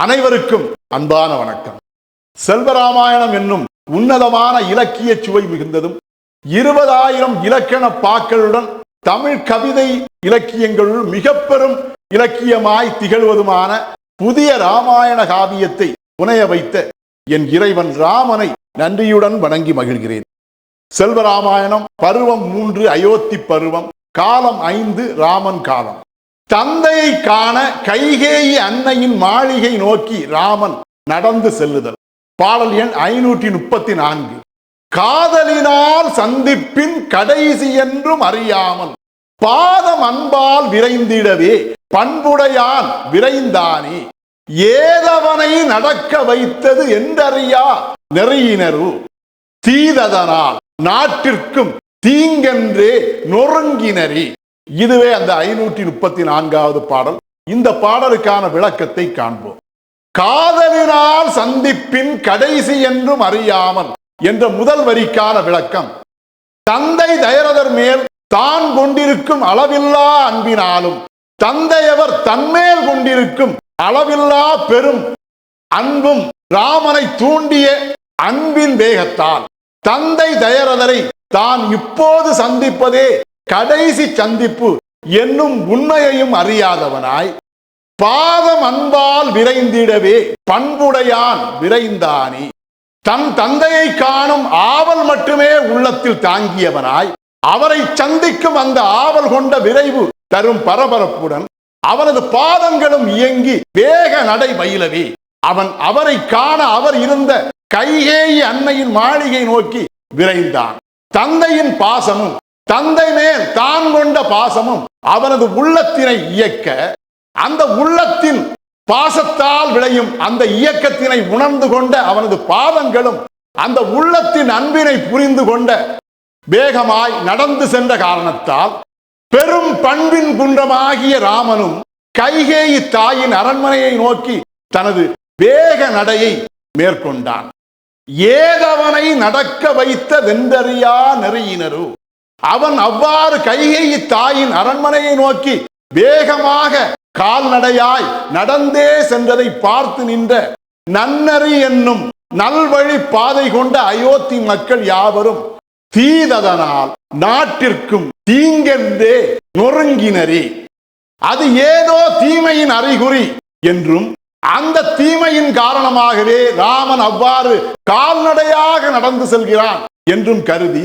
அனைவருக்கும் அன்பான வணக்கம். செல்வராமாயணம் என்னும் உன்னதமான இலக்கிய சுவை மிகுந்ததும் இருபதாயிரம் இலக்கண பாக்களுடன் தமிழ் கவிதை இலக்கியங்களுள் மிக பெரும் இலக்கியமாய் திகழ்வதுமான புதிய ராமாயண காவியத்தை புனைய வைத்த என் இறைவன் ராமனை நன்றியுடன் வணங்கி மகிழ்கிறேன். செல்வராமாயணம் பருவம் மூன்று அயோத்தி பருவம் காலம் ஐந்து ராமன் காலம். தந்தையை காண கைகேயி அன்னையின் மாளிகை நோக்கி ராமன் நடந்து செல்லுதல். பாடல் எண் ஐநூற்றி முப்பத்தி நான்கு காதலினால் சந்திப்பின் கடைசி என்றும் அறியாமல் பாதம் அன்பால் விரைந்திடவே பண்புடையான் விரைந்தானே. ஏதவனை நடக்க வைத்தது என்றறியா நெறியினரு? தீததனால் நாட்டிற்கும் தீங்கென்றே நொறுங்கினரி. இதுவே அந்த ஐநூற்றி முப்பத்தி நான்காவது பாடல். இந்த பாடலுக்கான விளக்கத்தை காண்போம். காதலினால் சந்திப்பின் கடைசி என்றும் அறியாமல் என்ற முதல் வரிக்கான விளக்கம். தந்தை தயரதர் மேல் தான் கொண்டிருக்கும் அளவில்லா அன்பினாலும் தந்தையவர் தன்மேல் கொண்டிருக்கும் அளவில்லா பெரும் அன்பும் ராமனை தூண்டிய அன்பின் வேகத்தால் தந்தை தயரதரை தான் இப்போது சந்திப்பதே கடைசி சந்திப்பு என்னும் உண்மையையும் அறியாதவனாய் பாதம் அன்பால் விரைந்திடவே பண்புடையான் விரைந்தானே. தன் தந்தையை காணும் ஆவல் மட்டுமே உள்ளத்தில் தாங்கியவனாய் அவரை சந்திக்கும் அந்த ஆவல் கொண்ட விரைவு தரும் பரபரப்புடன் அவனது பாதங்களும் இயங்கி வேக நடை பயிலவே அவன் அவரை காண அவர் இருந்த கைகேயி அன்னையின் மாளிகை நோக்கி விரைந்தான். தந்தையின் பாசமும் தந்தை மேல் தான் கொண்ட பாசமும் அவனது உள்ளத்தினை இயக்க அந்த உள்ளத்தின் பாசத்தால் விளையும் அந்த இயக்கத்தினை உணர்ந்து கொண்ட அவனது பாதங்களும் அந்த உள்ளத்தின் அன்பினை புரிந்து கொண்ட வேகமாய் நடந்து சென்ற காரணத்தால் பெரும் பண்பின் குன்றமாகிய ராமனும் கைகேயி தாயின் அரண்மனையை நோக்கி தனது வேக நடையை மேற்கொண்டான். ஏதவனை நடக்க வைத்த வெந்தறியா நெறியினரு அவன் அவ்வாறு கைகேயி தாயின் அரண்மனையை நோக்கி வேகமாக கால்நடையாய் நடந்தே சென்றதை பார்த்து நின்ற நன்னறி என்னும் நல்வழி பாதை கொண்ட அயோத்தி மக்கள் யாவரும் தீததனால் நாட்டிற்கும் தீங்கென்றே நொறுங்கினரே. அது ஏதோ தீமையின் அறிகுறி என்றும் அந்த தீமையின் காரணமாகவே ராமன் அவ்வாறு கால்நடையாக நடந்து செல்கிறான் என்றும் கருதி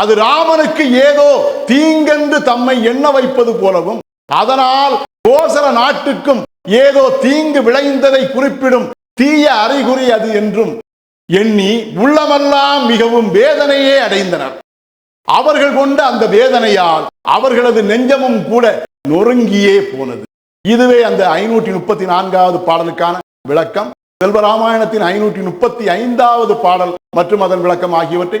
அது ராமனுக்கு ஏதோ தீங்கென்று தம்மை எண்ண வைப்பது போலவும் அதனால் கோசல நாட்டுக்கும் ஏதோ தீங்கு விளைந்ததை குறிப்பிடும் தீய அறிகுறி அது என்றும் எண்ணி உள்ளமெல்லாம் மிகவும் வேதனையே அடைந்தனர். அவர்கள் கொண்ட அந்த வேதனையால் அவர்களது நெஞ்சமும் கூட நொறுங்கியே போனது. இதுவே அந்த ஐநூற்றி முப்பத்தி நான்காவது பாடலுக்கான விளக்கம். செல்வராமாயணத்தின் ஐநூற்றி முப்பத்தி ஐந்தாவது பாடல் மற்றும் அதன் விளக்கம் ஆகியவற்றை